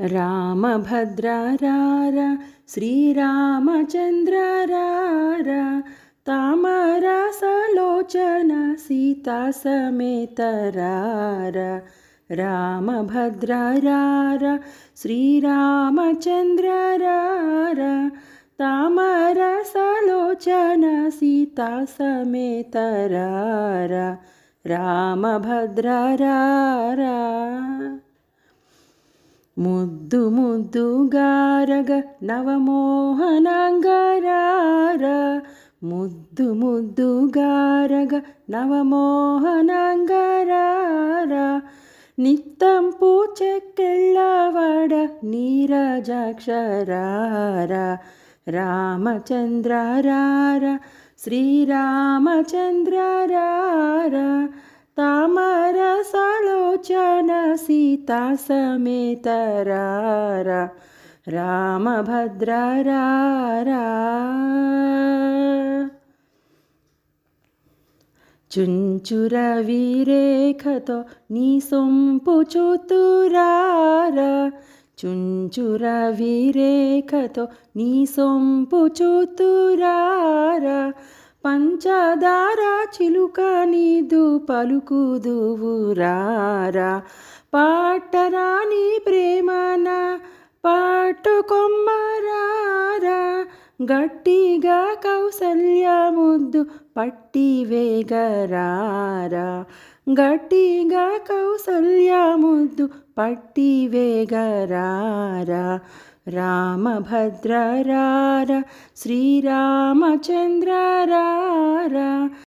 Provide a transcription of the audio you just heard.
रामभद्ररार श्रीरामचन्द्ररारमरसलोचन सीता समे तरार रामभद्ररार श्रीरामचन्द्ररारमरसलोचन सीता समे तर ముద్దు ముద్దు గారగ నవమోహనాంగరార. ముద్దు ముద్దు గారగ నవమోహనాంగరార. నిత్తం చెక్కెళ్ళవాడ నీరజాక్షరార. రామచంద్రారార శ్రీరామచంద్రారార. సీతా సమేతరార రామభద్రారా చుంచుర వీరేఖతో నీ సొంపు చూతురార చుంచుర వీరేఖతో నీ సొంపు చూతురార పంచదార చిలుక నీదు పలుకుదువురారా పాటరాని ప్రేమన పాటుకొమ్మరారా గట్టిగా కౌసల్య ముద్దు పట్టి వేగరారా. గట్టిగా కౌసల్య ముద్దు పట్టి వేగరారా రామభద్రరార శ్రీరామచంద్రరార.